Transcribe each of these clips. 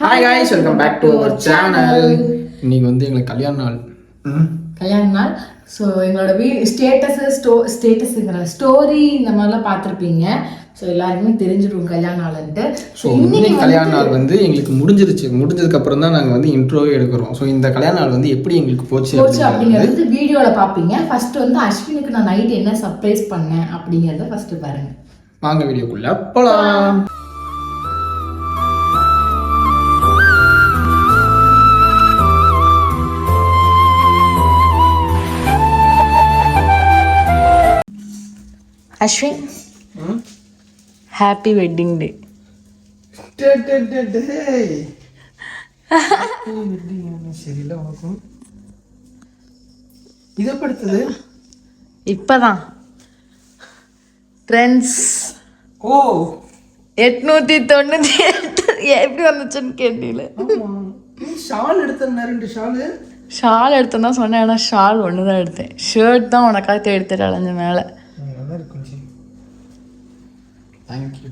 Hi guys welcome back to our channel இன்னைக்கு வந்து எங்களுக்கு கல்யாண நாள். கல்யாண நாள். ஸோ எங்களோட வீ ஸ்டேட்டஸு ஸ்டோ ஸ்டேட்டஸுங்கிற ஸ்டோரி இந்த மாதிரிலாம் பார்த்துருப்பீங்க. ஸோ எல்லாருக்குமே தெரிஞ்சிருக்கும் கல்யாண நாள்ன்ட்டு. ஸோ இன்னைக்கு கல்யாண நாள் வந்து எங்களுக்கு முடிஞ்சிருச்சு. முடிஞ்சதுக்கு அப்புறம் தான் நாங்கள் வந்து இன்ட்ரோவே எடுக்கிறோம். ஸோ இந்த கல்யாண நாள் வந்து எப்படி எங்களுக்கு போச்சு போச்சு அப்படிங்கிறது. அப்படிங்கிறது வீடியோவில் பார்ப்பீங்க. ஃபர்ஸ்ட் வந்து அஸ்வினுக்கு நான் நைட் என்ன சர்ப்ரைஸ் பண்ணேன் அப்படிங்கிறத ஃபர்ஸ்ட் பாருங்க. வாங்க வீடியோக்குள்ள போலாம். அஸ்வின்? ஹாப்பி வெட்டிங் டே சரியில்லை உனக்கும் இதை படுத்தது இப்போதான். Trends oh. எட்நூத்தி தொண்ணூத்தி எட்டு. எப்படி வந்துச்சுன்னு கேட்டீங்களே ஷால் எடுத்தேன் ரெண்டு ஷாலு? ஷால் எடுத்தேன் தான் சொன்னேன் ஆனால் ஷால் ஒன்று தான் எடுத்தேன். ஷர்ட் தான் உனக்காக எடுத்துட்டு அலைஞ்ச மேலே. நல்லா இருக்கும் ஜி தேங்க்யூ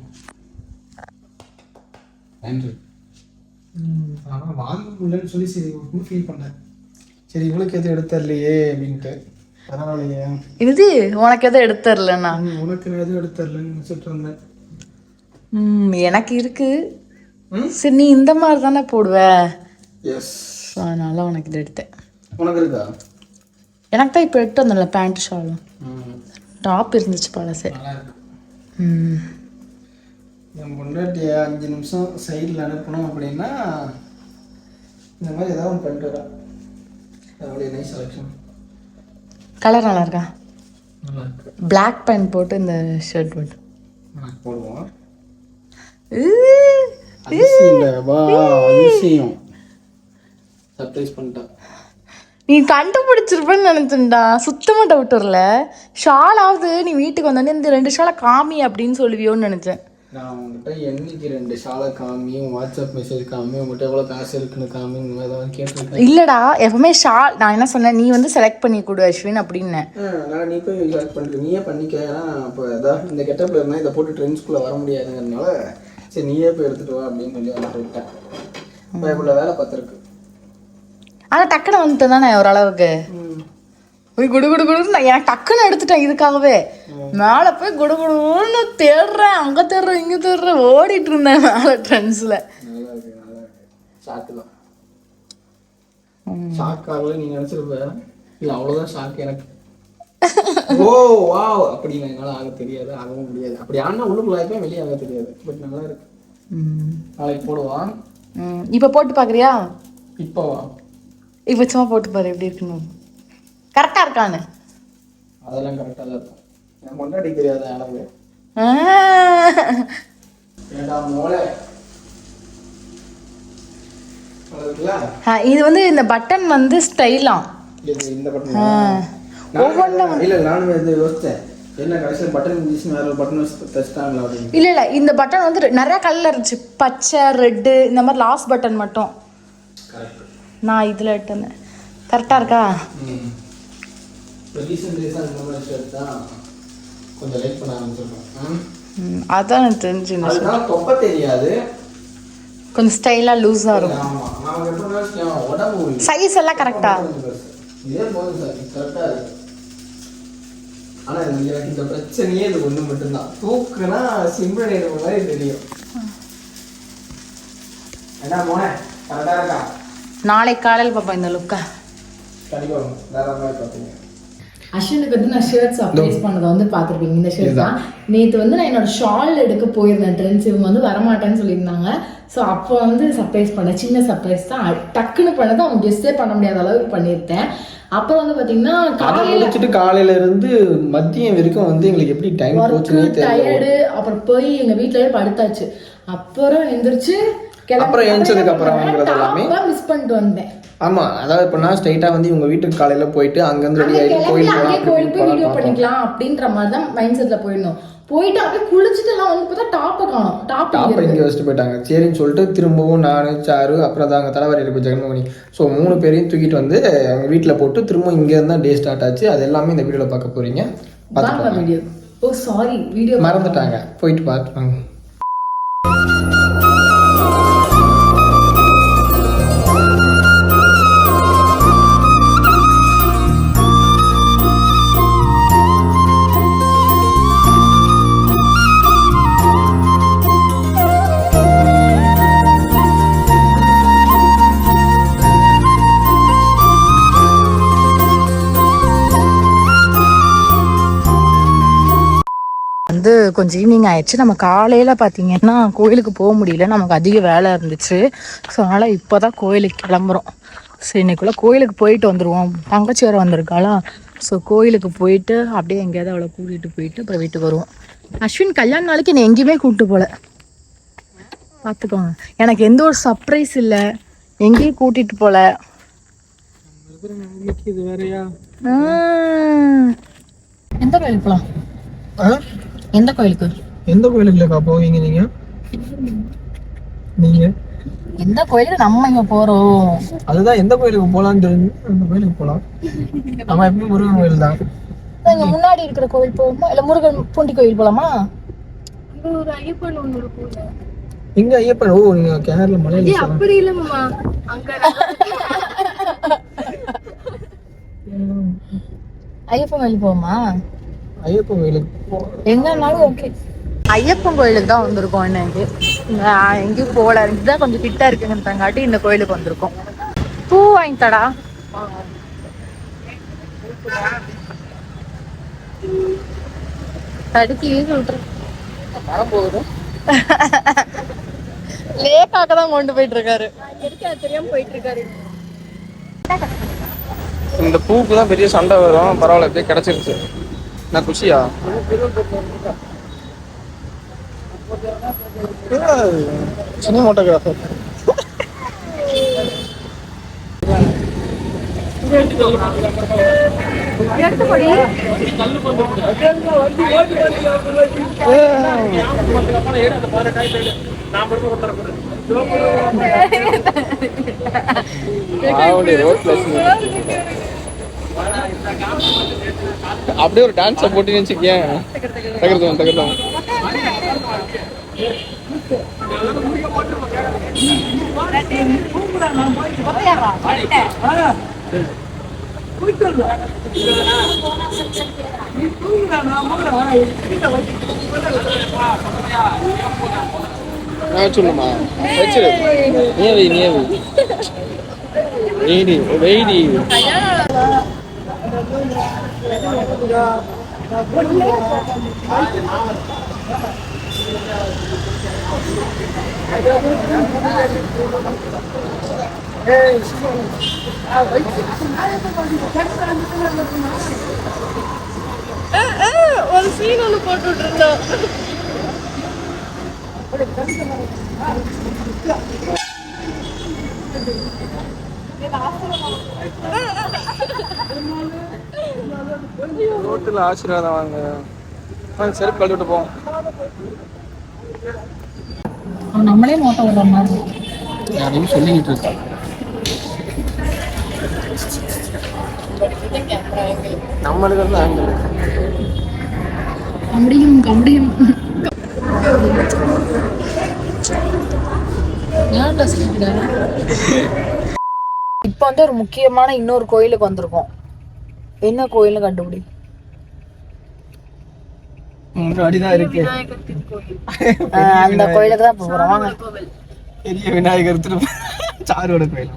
நன்றி. ஆனால் வாங்க முடியலன்னு சொல்லி சரி ரொம்ப ஃபீல் பண்ணேன் சரி இவளுக்கு எதுவும் எடுத்தரலையே அப்படின்ட்டு. பரவாயில்லையே இது உனக்கு எதுவும் எடுத்துரலண்ணா உனக்கு எதுவும் எடுத்தரலன்னு நினச்சிட்டு இருந்தேன். ம் எனக்கு இருக்கு? சரி நீ இந்த மாதிரி தானே போடுவ? எஸ் அதனால உனக்கு இது எடுத்தேன். உனக்கு இருக்கா? எனக்கு தான் இப்போ எடுத்து வந்தல பேண்ட் ஷாலும் டாப் இருந்துச்சு பழசு. என் பொண்டாட்டிய அஞ்சு நிமிஷம் சைடில் அனுப்பணும் அப்படின்னா இந்த மாதிரி ஏதாவது ஒன்று பண்ணிட்டு வரா. அவளுடைய நைஸ் செலெக்ஷன் கலர் நல்லா இருக்கா Black பேண்ட் போட்டு இந்த ஷர்ட் போட்டு. போடுவோம். அதிசயம் சர்ப்ரைஸ் பண்ணிட்டேன் நீ கண்டுபிடிச்சிருப்பேன்னு நினைச்சேன்டா சுத்தமாக டவுட் வரல. ஷாலாவது நீ வீட்டுக்கு வந்தோடனே இந்த ரெண்டு ஷாலை காமி அப்படின்னு சொல்லுவியோன்னு நினைச்சேன். நான் உங்ககிட்ட என்னைக்கு ரெண்டு ஷாலை காமி உன் வாட்ஸ்அப் மெசேஜ் காமி உங்ககிட்ட எவ்வளோ காசு இருக்குன்னு காமி இந்த மாதிரி ஏதாவது கேட்டிருக்கேன். இல்லடா எப்பவுமே ஷால் நான் என்ன சொன்னேன் நீ வந்து செலக்ட் பண்ணி கொடு அஸ்வின் அப்படின்னேன் நான் நீ போய் செலக்ட் பண்ணிட்டு நீயே பண்ணிக்க. ஏன்னா இப்போ ஏதாவது இந்த கெட்டப்பில் இருந்தால் இதை போட்டு ட்ரெண்ட்ஸ்குள்ளே வர முடியாதுங்கிறதுனால சரி நீயே போய் எடுத்துட்டு வா அப்படின்னு சொல்லி வந்து விட்டேன் பயப்புள்ள வேலை பார்த்துருக்கு. ஆனால் டக்குன்னு வந்துட்டு தானே ஓரளவுக்கு போய் குடு குடு குடுன்னு நான் டக்குன்னு எடுத்துட்டேன் இதுக்காகவே. மேலே போய் குடு குடுன்னு தேடுறேன். அங்கே தேடுறேன் இங்கே தேடுறேன். ஓடிட்டு இருந்தேன் மேலே ட்ரெண்ட்ஸில் ஷாக் ஆகல நீ நினச்சிருப்ப? இல்லை அவ்வளோதான் ஷாக் எனக்கு. Oh wow. அப்படி என்னால் ஆக தெரியாது ஆகவும் முடியாது. அப்படி ஆனால் உள்ளுக்குள்ள ஆகிப்பேன் வெளியே ஆக தெரியாது. பட் நல்லா இருக்கு. நாளைக்கு போடுவான் இப்போ போட்டு பார்க்குறியா இப்போ வா இப்போ சும்மா போட்டு பாரு எப்படி இருக்குன்னு. கரெக்டாக இருக்கான்னு. அதெல்லாம் கரெக்டாக தான் இருக்கும். கொண்டாடி தெரியாத எனக்கு இது வந்து இந்த பட்டன் வந்து ஸ்டைலாம் இந்த பட்டன் இல்ல நானும் இது என்ன கடைசியில் பட்டன் இருந்துச்சுன்னு வேற பட்டன் தச்சிட்டாங்களா இல்லை இல்லை இந்த பட்டன் வந்து நிறைய கலர் இருந்துச்சு. பச்சை ரெட்டு இந்த மாதிரி லாஸ்ட் பட்டன் மட்டும். நான் இதில் எடுத்தேன் கரெக்டாக இருக்கா? அதான் எனக்கு தெரிஞ்சு கொஞ்சம் ஸ்டைலாக லூஸாக இருக்கும். சைஸ் எல்லாம் கரெக்டா இதே போதும் சார் கரெக்டாக இருக்கு. ஆனா இது எனக்கு இந்த பிரச்சனையே இது ஒண்ணு மட்டும்தான். தூக்குனா சிம்பிள் எடுக்கிற மாதிரி தெரியும். என்ன போனே கரெக்டாக இருக்கா? நாளைக்கு காலையில் பார்ப்போம் இந்த லுக்கை அஸ்வினுக்கு வந்து நான் ஷர்ட் சர்ப்ரைஸ் பண்ணதை வந்து பார்த்துருப்பீங்க. இந்த ஷர்ட் தான். நேற்று வந்து நான் என்னோட ஷால் எடுக்க போயிருந்தேன். ட்ரெண்ட்ஸ் இவங்க வந்து வரமாட்டேன்னு சொல்லியிருந்தாங்க. ஸோ அப்போ வந்து சர்ப்ரைஸ் பண்ணேன். சின்ன சர்ப்ரைஸ் தான். டக்குன்னு பண்ணதை அவங்க கெஸ்டே பண்ண முடியாத அளவுக்கு பண்ணியிருந்தேன். அப்புறம் வந்து பார்த்தீங்கன்னா அதை காலையில் முடிச்சுட்டு காலையில இருந்து மதியம் வரைக்கும் வந்து எங்களுக்கு எப்படி டைம் போச்சுன்னே டயர்டு அப்புறம் போய் எங்க வீட்லயே படுத்தாச்சு. அப்புறம் எந்திரிச்சு அப்புறம் எழுந்ததுக்கு அப்புறம் வாங்குறது எல்லாமே? மிஸ் பண்ணிட்டு வந்தேன். ஆமா அதாவது இப்போ நான் ஸ்ட்ரைட்டா வந்து இவங்க வீட்டுக்கு காலையில போயிட்டு அங்கேருந்து ரெடி கிளம்பி கோயில் அப்படி கோயில் போய் போலாம் வீடியோ. பண்ணிக்கலாம் அப்படின்ற மாதிரி தான் மைண்ட் செட்ல போயிருந்தோம். போயிட்டு அப்படியே குளிச்சுட்டு எல்லாம் வந்து பார்த்தா டாப்பை காணும். டாப் டாப்பை இங்கே வச்சுட்டு போயிட்டாங்க. சரின்னு சொல்லிட்டு திரும்பவும் நான் சாரு அப்புறம் தான் அங்கே தலைவாரி இருப்பு ஜெகன்மோகனி. ஸோ மூணு பேரையும் தூக்கிட்டு வந்து அவங்க வீட்டில் போட்டு திரும்ப இங்கே இருந்தா டே ஸ்டார்ட் ஆச்சு. அது எல்லாமே இந்த வீடியோவில் பார்க்க போறீங்க. பார்த்துட்டு வீடியோ ஓ சாரி வீடியோ மறந்துட்டாங்க. போயிட்டு பார்த்துப்பாங்க கொஞ்சம் ஈவினிங் ஆயிடுச்சு. நம்ம காலையில் பார்த்தீங்கன்னா கோயிலுக்கு போக முடியல. நமக்கு அதிக வேலை இருந்துச்சு. ஸோ அதனால் இப்போ தான் கோயிலுக்கு கிளம்புறோம். ஸோ இன்னைக்குள்ள கோயிலுக்கு போயிட்டு வந்துடுவோம் தங்கச்சி வேறு வந்திருக்காளா? ஸோ கோயிலுக்கு போயிட்டு அப்படியே எங்கேயாவது அவளை கூட்டிகிட்டு போயிட்டு அப்புறம் வீட்டுக்கு வருவோம். அஸ்வின் கல்யாண நாளைக்கு என்னை எங்கேயுமே கூப்பிட்டு போகல பார்த்துக்கோங்க எனக்கு எந்த ஒரு சர்ப்ரைஸ் இல்லை. எங்கேயும் கூட்டிகிட்டு போகல எந்த கோயிலுக்கு போகலாம் எந்த கோயிலுக்கு? எந்த கோயிலுக்குலக்கா போவீங்க நீங்க? நீங்க? எந்த கோயிலுக்கு நம்ம இங்க போறோம்? அதுதான் எந்த கோயிலுக்கு போலாம்னு தெரிஞ்சு அந்த கோயிலுக்கு போலாம்? நம்ம எப்பயும் முருகன் கோயில் தான். இங்க முன்னாடி இருக்கிற கோவில் போவோமா? இல்ல முருகன் பூண்டி கோயில் போலாமா? எங்க ஐயப்பன்? ஓ நீங்க கேரளா மலையில அப்படி இல்ல மாமா அங்க ஐயப்பன் கோயில் போவோமா? ஐயப்பன் கோயிலுக்கு போ எங்கனாலும் ஓகே ஐயப்பன் கோயிலுக்கு தான் வந்திருக்கோம் இன்னைக்கு நான் எங்கேயும் போகல. இதுதான் கொஞ்சம் கிட்டா இருக்குங்கிறதாங்காட்டி இந்த கோயிலுக்கு வந்திருக்கோம். பூ வாங்கி தடா தடுக்கி வரப்போகுது. லேக்காக தான் கொண்டு போயிட்டு இருக்காரு தெரியாம போயிட்டு இருக்காரு இந்த பூக்கு தான் பெரிய சண்டை வரும். பரவாயில்ல எப்படியே கிடைச்சிருச்சு. நான் குஷியா சினிமாட்டோகிராஃபர் அப்படியே ஒரு டான்ஸை போட்டு வச்சுக்கேன் தகர்த்தோம் தகர்த்தோம் நான் சொல்லுமா வச்சிரு. நீ வை நீ வை வெயிடி வெயிடி. ஒரு சீன் ஒன்று போட்டு இருந்தோம் ரோட்டில் ஆசீர்வாதம் வாங்க. வாங்க செருப்பு கழட்டி விட்டு போவோம். நம்மளே மோட்டை விடுற மாதிரி. யாரையும் சொல்லிக்கிட்டு இருக்கா? நம்மளுக்கு வந்து ஆங்கிள் அப்படியும் அப்படியும் இப்போ வந்து ஒரு முக்கியமான இன்னொரு கோயிலுக்கு வந்திருக்கோம். என்ன கோயில்னு கண்டுபிடி. அந்த கோயிலுக்கு தான் போறோம். வாங்க. பெரிய விநாயகர் திரும்ப சாரோட கோயில்.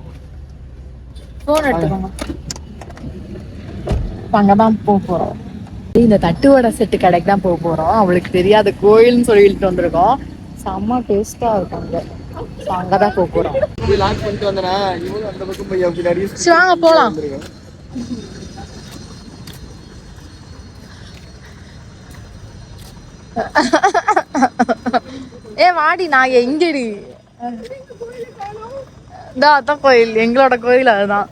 போன் எடுத்துக்கோங்க. அங்கதான் போக போறோம். இந்த தட்டுவடை செட்டு கடைக்கு தான் போக போறோம். அவளுக்கு தெரியாத கோயில்னு சொல்லிட்டு வந்திருக்கோம். செம்ம டேஸ்டா இருக்கும் அங்க. அங்கதான் போக சரி வாங்க போலாம். ஏ வாடி நான் எங்கடி? அதான் கோயில். எங்களோட கோயில் அதுதான்.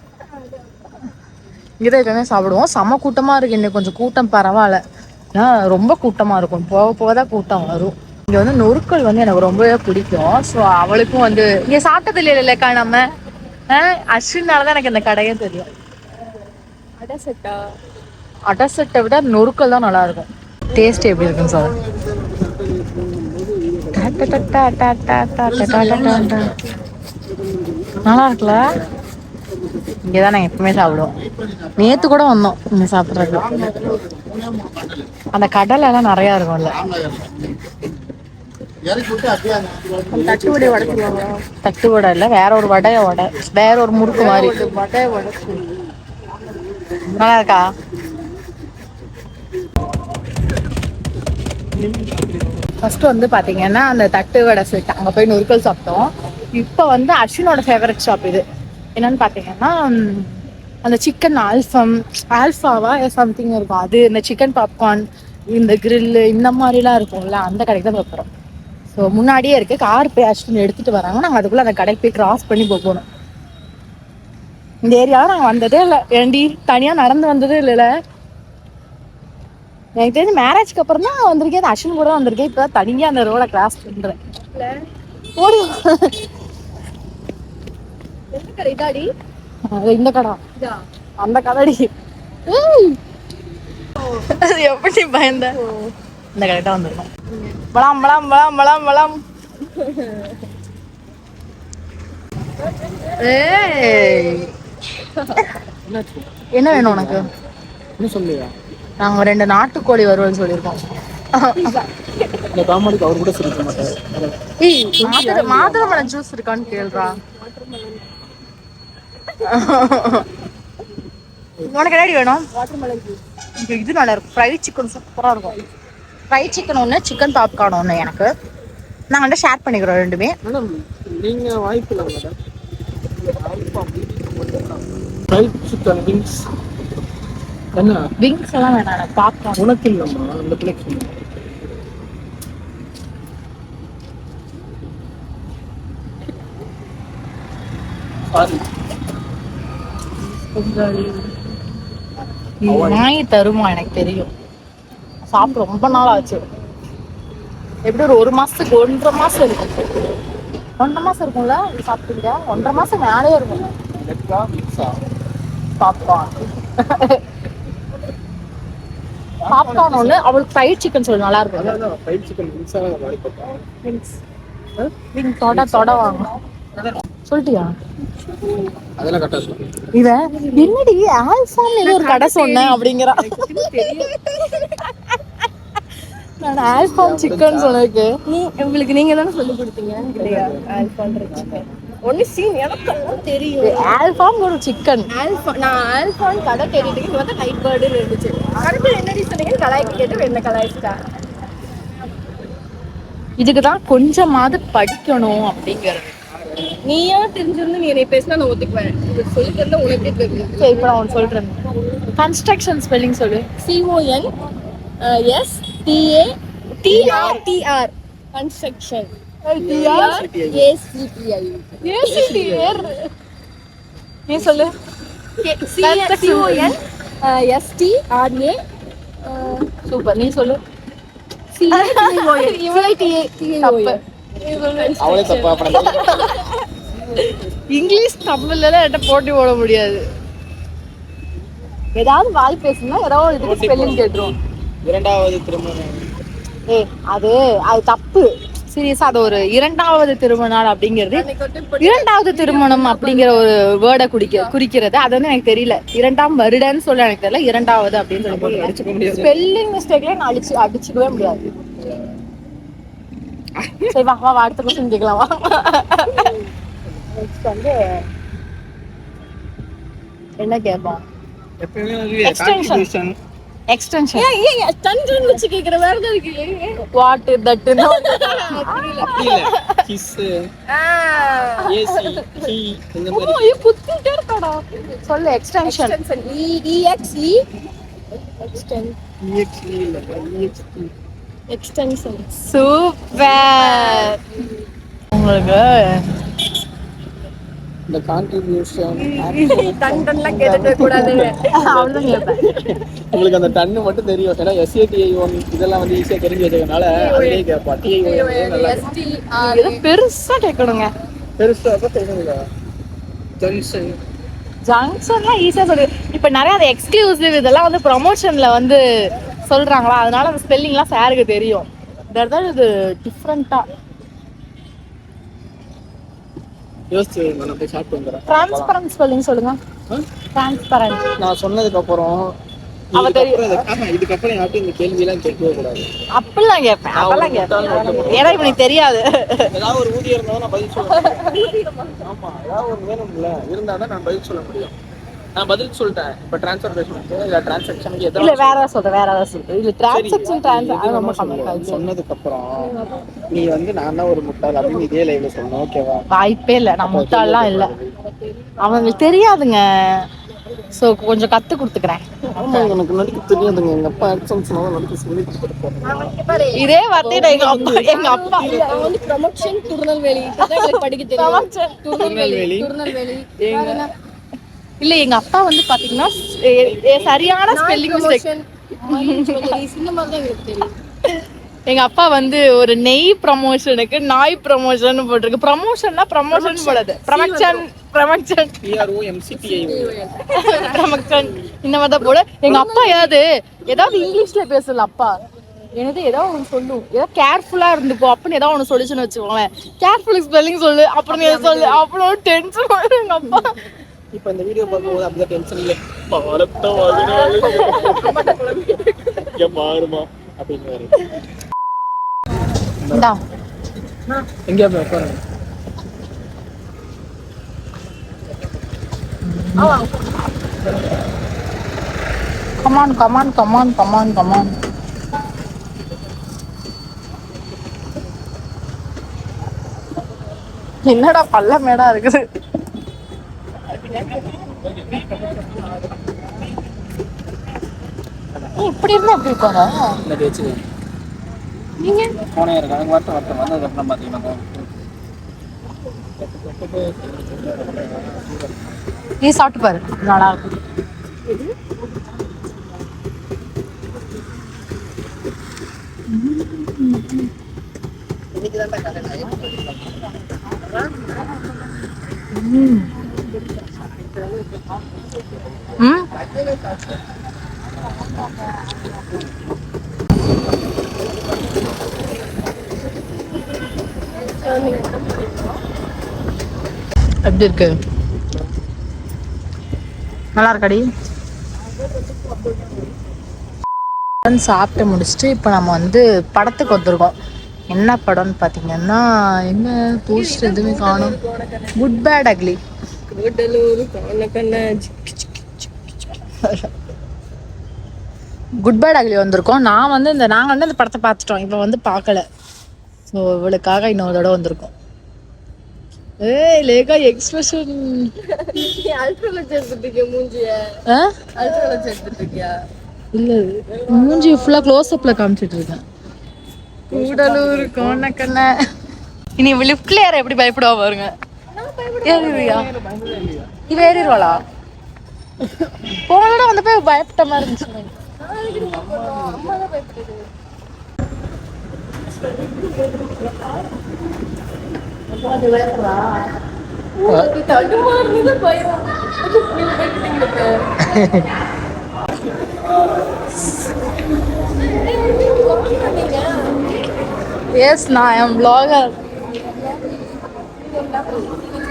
இங்கதான் எப்பவுமே சாப்பிடுவோம். செம்ம கூட்டமா இருக்கு. இன்னைக்கு கொஞ்சம் கூட்டம் பரவாயில்ல. ரொம்ப கூட்டமா இருக்கும். போக போக தான் கூட்டம் வரும். இங்க வந்து நொறுக்கல் வந்து எனக்கு ரொம்பவே பிடிக்கும் ஸோ அவளுக்கும் வந்து இங்க சாப்பிட்டது இல்லை இல்லைக்கா நம்ம அஸ்வினால தான் எனக்கு இந்த கடையே தெரியும் அடசெட்டை விட நொறுக்கல் தான் நல்லா இருக்கும் டேஸ்ட் எப்படி இருக்குன்னு சார் நல்லா இருக்குல்ல இங்கே தான் நாங்கள் எப்பவுமே சாப்பிடுவோம் நேற்று கூட வந்தோம் இங்கே சாப்பிட்றதுக்கு அந்த கடலை எல்லாம் நிறையா இருக்கும்ல தட்டு வடை உடச்சிருவாங்க தட்டு வடை இல்லை வேற ஒரு வடைய வடை வேற ஒரு முறுக்கு மாதிரி. வடை உடச்சு நல்லா இருக்கா? ஃபர்ஸ்ட் வந்து பாத்தீங்கன்னா அந்த தட்டு வடை ஸ்வீட் அங்க போய் நொறுக்கல் சாப்பிட்டோம். இப்போ வந்து அர்ஷினோட ஃபேவரட் ஷாப் இது. என்னன்னு பாத்தீங்கன்னா அந்த சிக்கன் ஆல்ஃபம் ஆல்ஃபாவா சம்திங் இருக்கும். அது இந்த சிக்கன் பாப்கார்ன் இந்த grill இந்த மாதிரிலாம் இருக்கும்ல அந்த கடைக்கு தான் போகிறோம் ஸோ முன்னாடியே இருக்கு. கார் போய் அர்ஷின் எடுத்துட்டு வராங்க. நாங்கள் அதுக்குள்ள அந்த கடைக்கு போய் கிராஸ் பண்ணி போக போகணும் இந்த ஏரியாவில் நாங்கள் வந்ததே இல்லை. ஏண்டி தனியாக நடந்து வந்ததே இல்லைல்ல எனக்கு தெரிஞ்சு மேரேஜ்க்கு அப்புறம் தான் வந்திருக்கேன். அஸ்வின் கூட வந்திருக்கேன். இப்போ தனியாக அந்த ரோட கிராஸ் பண்றேன். ஓடி இந்த கடை. அந்த கடைடி. எப்படி பயந்த? இந்த கடை தான் வந்திருக்கோம். பலாம் பலாம் பலாம் பலாம் ஏய். என்ன வேணும் உனக்கு? சொல்லியா நாங்க ரெண்டு நாட்டுக்கோழி வறுவல் சொல்லியிருக்கோம். இந்த காமெடிக்கு அவர் கூட மாட்டார். மாதுளம்பழம் ஜூஸ் இருக்கான்னு கேளுடா. உனக்கு என்னடி வேணும்? இது நல்லா இருக்கும். ஃப்ரை சிக்கன் சூப்பரா இருக்கும். ஃப்ரை சிக்கன் ஒன்று சிக்கன் பாப்கார்ன் ஒன்று எனக்கு. நாங்கள் வந்து ஷேர் பண்ணிக்கிறோம் ரெண்டுமே. மேடம் நீங்க வாய்ப்பு இல்லை மேடம் ஃப்ரைட் சிக்கன் விங்ஸ் என்ன? விங்ஸ் எல்லாம் வேணாம் பாப்கார்ன் உனக்கு இல்லைம்மா அந்த பிள்ளைக்கு சாரி தருமா எனக்கு தெரியும். சாப்பிட்டு ரொம்ப நாள் ஆச்சு எப்படி ஒரு ஒரு மாசத்துக்கு ஒன்றரை மாசம் இருக்கும். ஒன்றரை மாசம் இருக்கும்ல? இது சாப்பிட்டீங்க? ஒன்றரை மாசம் மேலே இருக்கும். Popcorn popcorn. ஒன்று அவளுக்கு ஃப்ரைட் சிக்கன் சொல்லு நல்லா இருக்கும். ஃப்ரைட் சிக்கன் தொட தொட வாங்க சொல்லிட்டியா? அதெல்லாம் கரெக்டாக சொல்லுங்க. இவ என்னடி ஏதோ ஒரு கடை சொன்னேன் அப்படிங்கிறா நான் ஆல்ஃபான் சிக்கன் சொன்னதுக்கு. நீ உங்களுக்கு நீங்க தானே சொல்லி கொடுத்தீங்க? இல்லையா? ஆல்ஃபான்ற சிக்கன் ஒன்னு சீன் எனக்கெல்லாம் தெரியும். ஆல்ஃபான் ஒரு சிக்கன் ஆல்ஃபா நான் ஆல்ஃபான் கடை கேட்டுட்டு பார்த்தா நைட் பேர்டுன்னு இருந்துச்சு. கருப்பு என்னடி சொன்னீங்க கலாய்க்கு கேட்டு என்ன கலாய்ச்சிட்டா. இதுக்கு தான் கொஞ்சமாவது படிக்கணும் அப்படிங்கிறது. நீயா தெரிஞ்சிருந்து நீ என்னை பேசினா நான் ஒத்துக்குவேன். உங்களுக்கு சொல்லி தந்தா உனக்கே தெரியும்? சரி இப்போ நான் சொல்றேன். கன்ஸ்ட்ரக்ஷன் ஸ்பெல்லிங் சொல்லு. CON S TA TR TR construction ஏசிபிஐ நீ சொல்லு. சிஓஎன் எஸ்டிஆர்ஏ சூப்பர் நீ சொல்லு. இங்கிலீஷ் தமிழ்ல என்கிட்ட போட்டி போட முடியாது. ஏதாவது வாய் பேசுனா ஏதாவது இதுக்கு ஸ்பெல்லிங் கேட்டுரும் இரண்டாவது திருமணம். ஏய் அது அது தப்பு. சீரியஸா அது ஒரு இரண்டாவது திருமணம் அப்படிங்கிறது இரண்டாவது திருமணம் அப்படிங்கிற ஒரு வேர்டை குடிக்க குறிக்கிறது. அது வந்து எனக்கு தெரியல. இரண்டாம் வருடன்னு சொல்ல எனக்கு தெரியல. இரண்டாவது அப்படின்னு சொல்லி போட்டு அடிச்சுக்க முடியாது. ஸ்பெல்லிங் மிஸ்டேக்ல நான் அடிச்சு அடிச்சுக்கவே முடியாது. சரி வா வா அடுத்த கொஸ்டின் கேட்கலாம் வா. நெக்ஸ்ட் வந்து என்ன கேட்போம்? எப்பயுமே எக்ஸ்டென்ஷன் தஞ்சன் வச்சு கேக்குற வேற ஏதாவது இருக்கு. What that kiss AC key இந்த மாதிரி ஐயோ குத்திட்டே இருக்காடா. சொல்லு எக்ஸ்டென்ஷன் இஎக்ஸ்இ எக்ஸ்டென் இல்ல எக்ஸ்டென்ஷன் சூப்பர் உங்களுக்கு இந்த கான்ட்ரிபியூஷன் தண்டன்லாம் கேட்டுட்டு கூடாது கேட்பேன். உங்களுக்கு அந்த டன்னு மட்டும் தெரியும். ஏன்னா எஸ்ஏடிஐ ஒன் இதெல்லாம் வந்து ஈஸியா தெரிஞ்சு வச்சதுனால கேட்பா. டிஐ நல்லா எஸ்டி ஏதோ பெருசா கேட்கணுங்க. பெருசா அப்ப தெரியுங்களா ஜங்ஷன் ஜங்ஷன்லாம் ஈஸியா சொல்லு. இப்ப நிறைய அந்த எக்ஸ்க்ளூசிவ் இதெல்லாம் வந்து ப்ரமோஷன்ல வந்து சொல்றாங்களா? அதனால அந்த ஸ்பெல்லிங்லாம் சாருக்கு தெரியும். தான் இது டிஃப்ரெண்டா யோசிச்சு நான் போய் சாப்பிட்டு வந்துடுறேன் டிரான்ஸ்பரண்ட் ஸ்பெல்லிங் சொல்லுங்க. ஆ? டிரான்ஸ்பரண்ட் நான் சொன்னதுக்கு அப்புறம் அவ தெரியும். இதுக்கப்புறம் யார்ட்டும் இந்த கேள்வி எல்லாம் கேட்கவே கூடாது. அப்படிலாம் கேட்பேன் கேட்பேன் ஏன்னா இப்ப எனக்கு தெரியாது. ஏதாவது ஒரு ஊதியம் இருந்தா நான் பதில் சொல்ல ஆமா ஏதாவது ஒரு வேணும்ல இருந்தா தான் நான் பதில் சொல்ல முடியும். நான் பதில் சொல்லிட்டேன். இப்போ ட்ரான்ஸ்ஃபர் பேசுறது இல்லை டிரான்சாக்ஷனுக்கு இல்ல எதாவது வேற ஏதாவது சொல்றேன் வேற ஏதாவது சொல்றேன் இல்ல டிரான்சாக்ஷன் டிரான்சாக்ஷன் ரொம்ப கம்மி சொன்னதுக்கு அப்புறம் நீ வந்து நான் தான் ஒரு முட்டாள் அப்படின்னு இதே லைவ்ல சொல்லணும் ஓகேவா வாய்ப்பே இல்ல. நான் முட்டாள்லாம் இல்ல. அவங்களுக்கு தெரியாதுங்க. சோ கொஞ்சம் கத்து கொடுத்துக்கிறேன். ஆமா எனக்கு நடிக்க தெரியாதுங்க. எங்க அப்பா நடிக்க சொல்லி இதே வார்த்தை நான் எங்க அப்பா எங்க அப்பா வந்து ப்ரொமோஷன் திருநெல்வேலி படிக்க தெரியும். திருநெல்வேலி திருநெல்வேலி வேற என்ன? இல்ல எங்க அப்பா வந்து பாத்தீங்கன்னா சரியான ஸ்பெல்லிங் மிஸ்டேக் எங்க அப்பா வந்து ஒரு நெய் ப்ரமோஷனுக்கு நாய் ப்ரமோஷன் போட்டிருக்கு. ப்ரமோஷன்னா ப்ரமோஷன் போடாது ப்ரமக்ஷன் ப்ரமக்ஷன் ப்ரமக்ஷன் இந்த மாதிரி தான் போட எங்க அப்பா ஏதாவது ஏதாவது இங்கிலீஷ்ல பேசல அப்பா. எனது ஏதோ ஒன்று சொல்லும் ஏதோ கேர்ஃபுல்லா இருந்துக்கோ அப்படின்னு ஏதோ ஒன்று சொல்லிச்சுன்னு வச்சுக்கோங்களேன். கேர்ஃபுல் ஸ்பெல்லிங் சொல்லு அப்புறம் சொல்லு அப்புறம் டென்ஷன் வரும் எங்க அப்பா. இப்போ இந்த வீடியோ பார்க்கும்போது அப்படிதான் டென்ஷன் இல்லை. பாரத்த வாங்கினாரு இங்க மாறுமா? அப்படின்னு இந்தா. எங்கேயா போய் உட்காருங்க come on come on come on come on come on என்னடா பல்ல மேடா இருக்குது? இப்படி இருந்தா எப்படி இருப்பாங்க இந்த பேச்சு நீங்க? போனே இருக்கு? எனக்கு வரட்டும் வரட்டும் வந்ததுக்கப்புறம் பார்த்தீங்கன்னா நீ சாப்பிட்டு பாரு. நல்லா இருக்கும் ம். எப்படி இருக்கு? நல்லா இருக்காடி. சாப்பிட்டு முடிச்சுட்டு இப்போ நம்ம வந்து படத்துக்கு வந்திருக்கோம். என்ன படம்னு பார்த்தீங்கன்னா என்ன போஸ்ட் எதுவுமே காணும். குட் பேட் அக்லி கூடலூர் கோணக்கண்ணா குட் பேட் அக்லி வந்திருக்கோம். நான் வந்து இந்த நாங்கள் வந்து இந்த படத்தை பார்த்துட்டோம். இப்போ வந்து பார்க்கல. ஸோ இவளுக்காக இன்னொரு தடவை வந்திருக்கோம். ஏய் லேகா எக்ஸ்பிரஷன் அல்ட்ராலஜி எடுத்துட்டு மூஞ்சிய? அல்ட்ராலஜி எடுத்துட்டு இல்லை மூஞ்சி ஃபுல்லாக க்ளோஸ்அப்பில் காமிச்சிட்டு இருக்கேன். கூடலூர் கோணக்கண்ண. இனி லிஃப்ட்ல யார எப்படி பயப்படுவா பாருங்க. ஏறிடுவியா இவ ஏறிடுவாளா போன தடவை வந்து போய் பயப்பட்ட மாதிரி இருந்துச்சு தடுமாறுறது பயம் எஸ் நான் என் பிளாகர்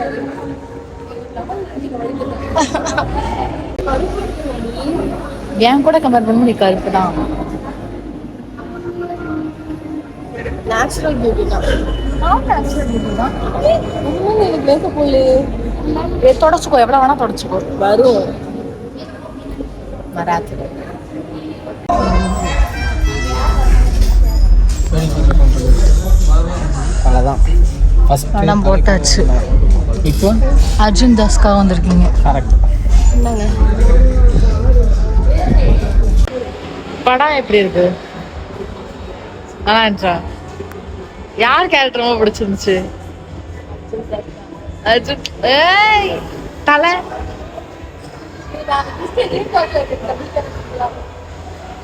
என் கூட கம்பேர் பண்ணி நீ கருப்பு தான். நேச்சுரல் பியூட்டி தான். உண்மையில எனக்கு மேக்கப் ஏ தொடச்சுக்கோ எவ்வளோ வேணா தொடச்சுக்கோ. வரும். வராது. அவ்வளோதான் ஃபர்ஸ்ட் படம் போட்டாச்சு. இப்போ அர்ஜுன் தாஸ்க்காக வந்திருக்கீங்க. கரெக்ட் என்னங்க படம் எப்படி இருக்கு? நல்லா இருந்துச்சா? யார் கேரக்டர் ரொம்ப பிடிச்சிருந்துச்சு? அர்ஜுன் ஏய் தலை.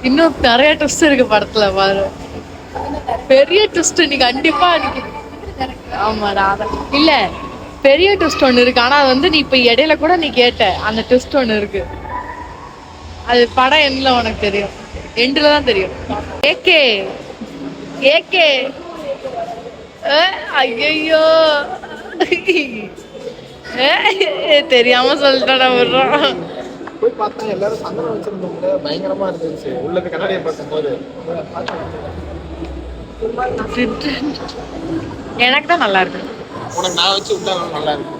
இன்னும் நிறைய ட்விஸ்ட் இருக்கு படத்துல பாரு. பெரிய ட்விஸ்ட் நீ கண்டிப்பா நீ ஆமா ராதா. இல்ல. பெரிய ட்விஸ்ட் ஒண்ணு இருக்கு. ஆனா அது வந்து நீ இப்ப இடையில கூட நீ கேட்ட. அந்த ட்விஸ்ட் ஒண்ணு இருக்கு. அது படம் எண்ட்ல உனக்கு தெரியும். எண்ட்ல தான் தெரியும். ஏகே ஏகே ஐயோ தெரியாம சொல்லிட்டேன் விடுறோம். போய் பார்த்தா எல்லாரும் சந்தனம் வச்சிருந்தவங்க பயங்கரமா இருந்துச்சு. உள்ள கண்ணாடியை பார்க்கும்போது. எனக்கு தான் நல்லா இருக்கு உனக்கு நான் வச்சு விட்டா நல்லா இருக்கும்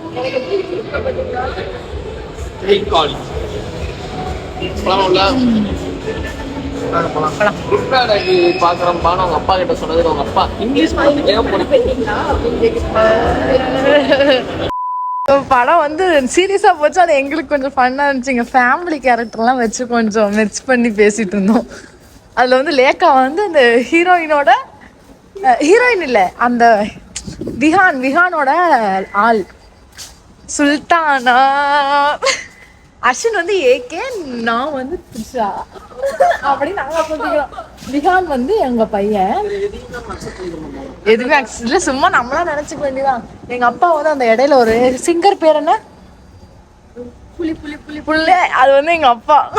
போலாம் அவங்க அப்பா கிட்ட சொன்னது அவங்க அப்பா இங்கிலீஷ் படம் வந்து சீரியஸா போச்சு. அது எங்களுக்கு கொஞ்சம் ஃபன்னா இருந்துச்சுங்க ஃபேமிலி கேரக்டர்லாம் வச்சு கொஞ்சம் மெர்ச் பண்ணி பேசிட்டு இருந்தோம். அதுல வந்து லேக்கா வந்து அந்த ஹீரோயினோட ஹீரோயின் இல்ல அந்த விஹான் விஹானோட ஆள். சுல்தானா. அர்ஷன் வந்து ஏகே நான் வந்து த்ரிஷா அப்படி நாங்க சொல்லிக்கிறோம். விஹான் வந்து எங்க பையன். எதுவுமே ஆக்சுவலி சும்மா நம்மளா நினைச்சுக்க வேண்டியதான் எங்க அப்பா வந்து அந்த இடையில ஒரு சிங்கர் பேர் என்ன? புலி புலி புலி புள்ளே அது வந்து எங்க அப்பா.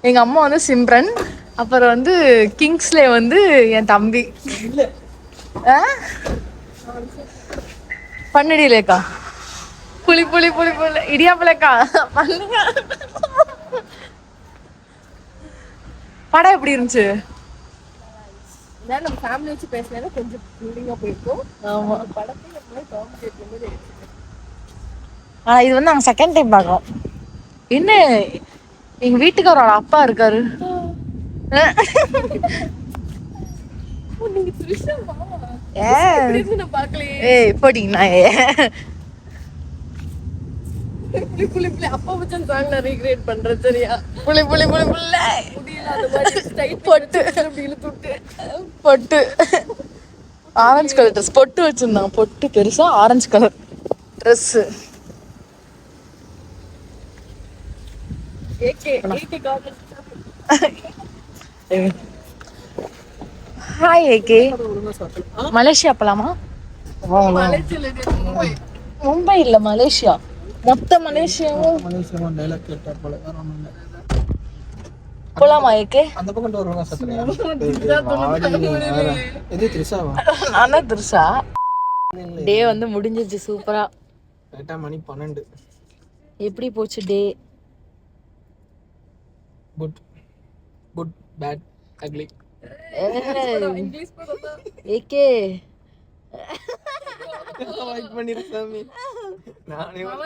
எங்க அம்மா வந்து சிம்ரன். அப்புறம் வந்து கிங்ஸ்லே வந்து என் தம்பி. ஆ? பண்ணுடியிலேக்கா புலி புலி புலி புலி இடியாப்பலக்கா. பண்ணுங்க. படம் எப்படி இருந்துச்சு? நம்ம ஃபேமிலி வச்சு பேசினா கொஞ்சம் ஃபீலிங்கா போயிருக்கும். ஆமா. படத்தை நம்ம காமெடி பண்ணும்போது ஆனா இது வந்து நாங்க செகண்ட் டைம் பார்க்கறோம். என்ன? எங்க வீட்டுக்காரோட அப்பா இருக்காரு. நீங்க திருஷ்டாவா ஏய் போடி நான் அப்பா வச்சன் சாங் நான் ரீக்ரியேட் சரியா? புளி புளி புளி புள்ள முடியல அந்த மாதிரி ஸ்டைல் போட்டு. அப்படி இழுத்து விட்டு பொட்டு. ஆரஞ்சு கலர் ட்ரெஸ் பொட்டு வச்சிருந்தாங்க பொட்டு பெருசா orange colour dress AK AK comedy hi AK Malaysia போலாமா? மும்பை மும்பை இல்ல மலேசியா. மொத்த மலேசியாவும் மலேசியாவும் டைலாக் கேட்டா போல வேற ஒண்ணும் இல்ல போலாமா ஏகே அந்த பக்கம் வருவாங்க சத்தனையா இது த்ரிஷாவா நான் திருஷா? டே வந்து முடிஞ்சிருச்சு சூப்பரா. கரெக்டா மணி பன்னெண்டு எப்படி போச்சு டே? Good good bad ugly AK நானே ஒரு.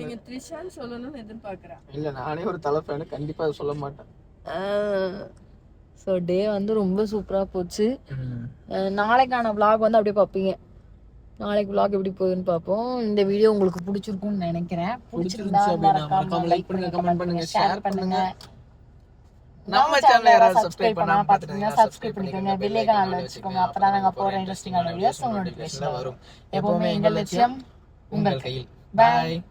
நீங்க த்ரிஷான்னு சொல்லணும்னு எதிர்பார்க்கறேன் இல்ல நானே ஒரு தலை ஃபேனு கண்டிப்பா சொல்ல மாட்டேன். ஸோ டே வந்து ரொம்ப சூப்பராக போச்சு. நாளைக்கான vlog வந்து அப்படியே பார்ப்பீங்க. நாளைக்கு vlog எப்படி போகுதுன்னு பார்ப்போம். இந்த வீடியோ உங்களுக்கு பிடிச்சிருக்கும்னு நினைக்கிறேன். பிடிச்சிருந்தா பிடிச்சிருந்துச்சு அப்படின்னா மறக்காம லைக் பண்ணுங்க கமெண்ட் பண்ணுங்க ஷேர் பண்ணுங்க. நம்ம சேனல் யாராவது சப்ஸ்கிரைப் பண்ணாம பார்த்துக்கோங்க சப்ஸ்கிரைப் பண்ணிக்கோங்க. பெல்லைக்கான ஆள்ல வச்சுக்கோங்க. அப்பதான் நாங்க போற இன்ட்ரெஸ்டிங்கான வீடியோஸ் உங்களுக்கு வரும். எப்பவுமே எங்கள் லட்சியம்? உங்கள் கையில். பாய்